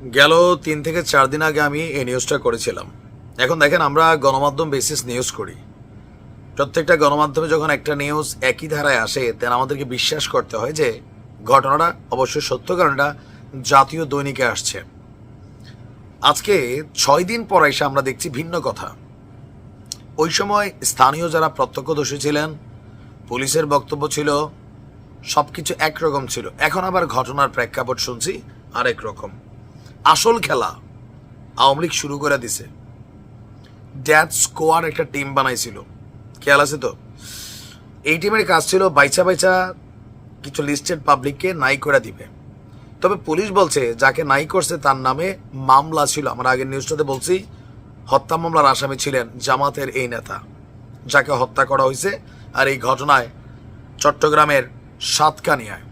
গেল তিন থেকে চার দিন আগে আমি এই নিউজটা করেছিলাম। এখন দেখেন, আমরা গণমাধ্যম বেসিস নিউজ করি। প্রত্যেকটা গণমাধ্যমে যখন একটা নিউজ একই ধারায় আসে তেন আমাদেরকে বিশ্বাস করতে হয় যে ঘটনাটা অবশ্যই সত্য, কারণ এটা জাতীয় দৈনিকে আসছে। আজকে ছয় দিন পর এসে আমরা দেখছি ভিন্ন কথা। ওই সময় স্থানীয় যারা প্রত্যক্ষদর্শী ছিলেন, পুলিশের বক্তব্য ছিল সব কিছু একরকম ছিল। এখন আবার ঘটনার প্রেক্ষাপট শুনছি আরেক রকম। আসল খেলা আওয়ামী লীগ শুরু করে দিছে। ড্যাড স্কোয়ার একটা টিম বানাইছিল। খেয়াল আছে তো? এই টিমের কাজ ছিল বাইচা বাইচা কিছু লিস্টেড পাবলিককে নাই করে দিবে। তবে পুলিশ বলছে, যাকে নাই করছে তার নামে মামলা ছিল। আমরা আগের নিউজটাতে বলছি, হত্যা মামলার আসামি ছিলেন জামাতের এই নেতা, যাকে হত্যা করা হয়েছে। আর এই ঘটনায় চট্টগ্রামের সাতকানিয়ায়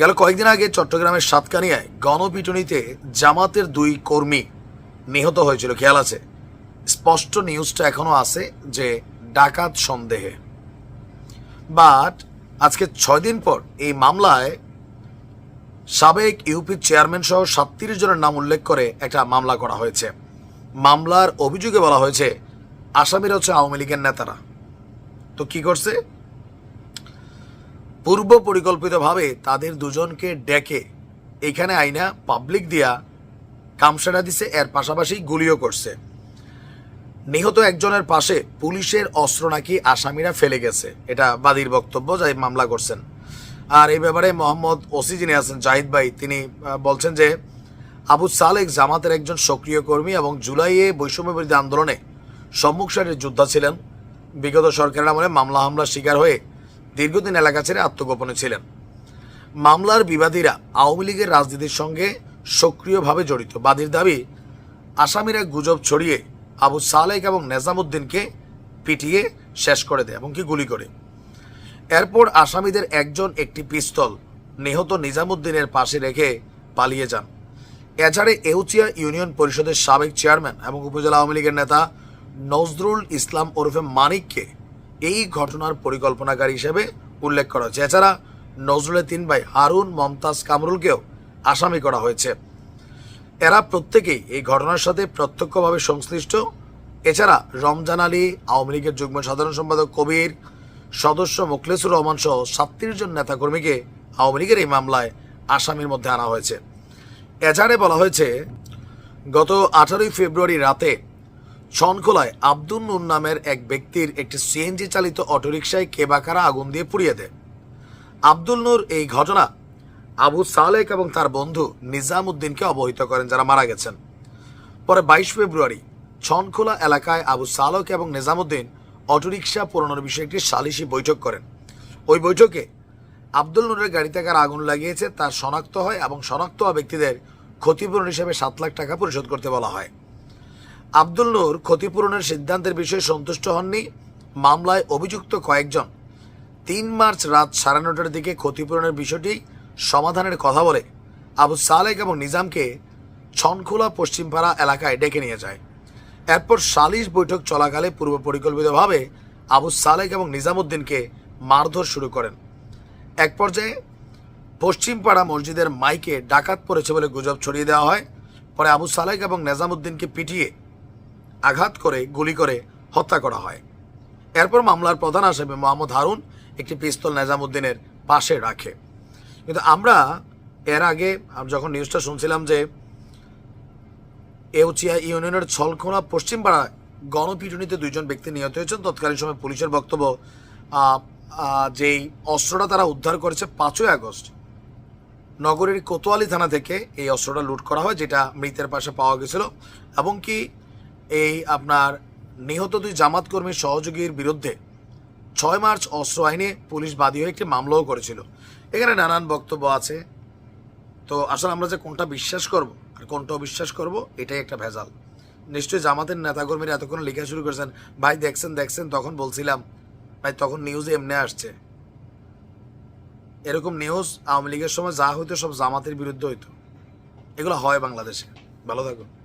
গেল কয়েকদিন আগে চট্টগ্রামের সাতকানিয়ায় গণপিটুনিতে জামাতের দুই কর্মী নিহত হয়েছিল, খেয়াল আছে। স্পষ্ট নিউজটা এখনও আছে যে ডাকাত সন্দেহে। বাট আজকে ছয় দিন পর এই মামলায় সাবেক ইউপি চেয়ারম্যান সহ সাতত্রিশ জনের নাম উল্লেখ করে একটা মামলা করা হয়েছে। মামলার অভিযোগে বলা হয়েছে, আসামিরা হচ্ছে আওয়ামী লীগের নেতারা। তো কি করছে? পূর্ব পরিকল্পিতভাবে তাদের দুজনকে ডেকে এখানে আইনা পাবলিক দিয়া কামসাটা দিছে, এর পাশাপাশি গুলিও করছে। নিহত একজনের পাশে পুলিশের অস্ত্র নাকি আসামিরা ফেলে গেছে, এটা বাদীর বক্তব্য, যাই মামলা করছেন। আর এই ব্যাপারে মোহাম্মদ ওসি যিনি আছেন, জাহিদ ভাই, তিনি বলছেন যে আবু সালেক জামাতের একজন সক্রিয় কর্মী এবং জুলাইয়ে বৈষম্য বিরোধী আন্দোলনে সম্মুখ সারির যোদ্ধা ছিলেন। বিগত সরকারের আমলে মামলা হামলার শিকার হয়ে দীর্ঘদিন এলাকা ছেড়ে আত্মগোপনে ছিলেন। মামলার বিবাদীরা আওয়ামী লীগের রাজনীতির সঙ্গে সক্রিয়ভাবে জড়িত। বাদীর দাবি, আসামিরা গুজব ছড়িয়ে আবু সালেক এবং নেজামুদ্দিনকে পিটিয়ে শেষ করে দেয় এবং কি গুলি করে। এরপর আসামিদের একজন একটি পিস্তল নিহত নিজামুদ্দিনের পাশে রেখে পালিয়ে যান। এছাড়া এউচিয়া ইউনিয়ন পরিষদের সাবেক চেয়ারম্যান এবং উপজেলা আওয়ামী লীগের নেতা নজরুল ইসলাম ওরফে মানিককে এই ঘটনার পরিকল্পনাকারী হিসেবে উল্লেখ করা হয়েছে। এছাড়া নজরুলের তিন ভাই হারুন, মমতাজ কামরুলকেও আসামি করা হয়েছে। এরা প্রত্যেকেই এই ঘটনার সাথে প্রত্যক্ষভাবে সংশ্লিষ্ট। এছাড়া রমজান আলী, আওয়ামী লীগের যুগ্ম সাধারণ সম্পাদক কবির, সদস্য মোখলেসুর রহমান সহ সাতত্রিশ জন নেতাকর্মীকে আওয়ামী লীগের এই মামলায় আসামির মধ্যে আনা হয়েছে। এজাহারে বলা হয়েছে, গত আঠারোই ফেব্রুয়ারি রাতে ছনখোলায় আব্দুল নুর নামের এক ব্যক্তির একটি সিএনজি চালিত অটোরিকশায় কেবাকারা আগুন দিয়ে পুড়িয়ে দেয়। আব্দুল নূর এই ঘটনা আবু সালেক এবং তার বন্ধু নিজামুদ্দিনকে অবহিত করেন যারা মারা গেছেন। পরে বাইশ ফেব্রুয়ারি ছনখোলা এলাকায় আবু সালক এবং নিজামুদ্দিন অটোরিকশা পুরানোর বিষয়ে একটি সালিশি বৈঠক করেন। ওই বৈঠকে আব্দুল নূরের গাড়িতে কার আগুন লাগিয়েছে তার শনাক্ত হয় এবং শনাক্ত হওয়া ব্যক্তিদের ক্ষতিপূরণ হিসেবে সাত লাখ টাকা পরিশোধ করতে বলা হয়। আব্দুল নূর ক্ষতিপূরণের সিদ্ধান্তের বিষয়ে সন্তুষ্ট হননি। মামলায় অভিযুক্ত কয়েকজন। তিন মার্চ রাত সাড়ে নটার দিকে ক্ষতিপূরণের বিষয়টি সমাধানের কথা বলে আবু সালেক এবং নিজামকে ছনখোলা পশ্চিমপাড়া এলাকায় ডেকে নিয়ে যায়। এরপর সালিশ বৈঠক চলাকালে পূর্ব পরিকল্পিতভাবে আবু সালেক এবং নিজামুদ্দিনকে মারধর শুরু করেন। এক পর্যায়ে পশ্চিমপাড়া মসজিদের মাইকে ডাকাত পড়েছে বলে গুজব ছড়িয়ে দেওয়া হয়। পরে আবু সালেক এবং নেজামুদ্দিনকে পিটিয়ে আঘাত করে, গুলি করে হত্যা করা হয়। এরপর মামলার প্রধান আসামি মোহাম্মদ হারুন, একটি পিস্তল নেজামুদ্দিনের পাশে রাখে। কিন্তু আমরা এর আগে যখন নিউজটা শুনছিলাম যে এউচিয়া ইউনিয়নের ছলখোনা পশ্চিমপাড়া গণপিটুনিতে দুইজন ব্যক্তি নিহত হয়েছেন। তৎকালীন সময় পুলিশের বক্তব্য যেই অস্ত্রটা তারা উদ্ধার করেছে পাঁচই আগস্ট, নগরীর কোতোয়ালি থানা থেকে এই অস্ত্রটা লুট করা হয়, যেটা মৃতের পাশে পাওয়া গেছিল। এবং কি এই আপনার নিহত দুই জামাত কর্মীর সহযোগীর বিরুদ্ধে ছয় মার্চ অস্ত্র আইনে পুলিশ বাদী হয়ে একটি মামলাও করেছিল। এখানে নানান বক্তব্য আছে। তো আসলে আমরা যে কোনটা বিশ্বাস করব আর কোনটা অবিশ্বাস করব, এটাই একটা ভেজাল। নিশ্চয়ই জামাতের নেতাকর্মীরা এতক্ষণ লেখা শুরু করেছেন, ভাই, দেখছেন দেখছেন, তখন বলছিলাম, ভাই, তখন নিউজে এমনি আসছে। এরকম নিউজ আওয়ামী লীগের সময় যা হইতো সব জামাতের বিরুদ্ধে হইতো। এগুলো হয় বাংলাদেশে। ভালো থাকুন।